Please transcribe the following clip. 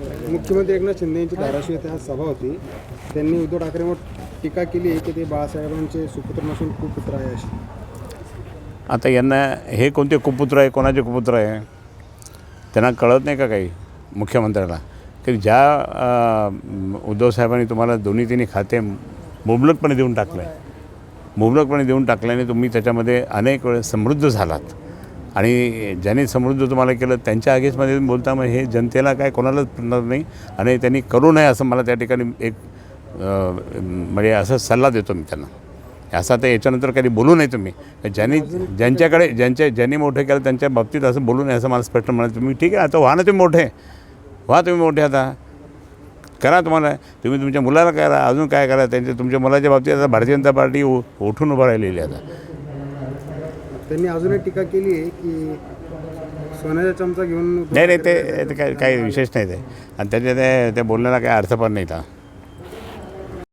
मुख्यमंत्री एकनाथ शिंदे यांची धाराशिव येथे आज सभा होती. त्यांनी उद्धव ठाकरेंवर टीका केली आहे की ते बाळासाहेबांचे सुपुत्र नसून कुपुत्र आहे अशी. आता यांना हे कोणते कुपुत्र आहे कोणाचे कुपुत्र आहे त्यांना कळत नाही का काही मुख्यमंत्र्याला? की ज्या उद्धवसाहेबांनी उद्धव साहेबांनी तुम्हाला दोन्ही तिन्ही खाते मुबलकपणे देऊन टाकलं आहे मुबलकपणे देऊन टाकल्याने तुम्ही त्याच्यामध्ये अनेक वेळेस समृद्ध झालात. आणि ज्यांनी समृद्ध तुम्हाला केलं त्यांच्या आगेसमध्ये बोलता मग हे जनतेला काय कोणालाच पडणार नाही. आणि त्यांनी करू नये असं मला त्या ठिकाणी एक म्हणजे असं सल्ला देतो मी त्यांना. असं आता याच्यानंतर कधी बोलू नये तुम्ही. ज्यांनी ज्यांच्याकडे ज्यांच्या ज्यांनी मोठे केलं त्यांच्या बाबतीत असं बोलू नये असं मला स्पष्ट म्हणाल तुम्ही ठीक आहे आता व्हा ना तुम्ही मोठे. व्हा तुम्ही मोठे आता. करा तुम्हाला. तुम्ही तुमच्या मुलाला करा अजून काय करा त्यांच्या तुमच्या मुलाच्या बाबतीत आता भारतीय जनता पार्टी उ- उठून उभं राहिलेली आता. त्यांनी अजून एक टीका केली आहे की सोन्याचा चमचा घेऊन नाही नाही ते ते काय काही विशेष नाही ते. आणि त्याच्या ते त्या बोलण्याला काही अर्थ पण नाही था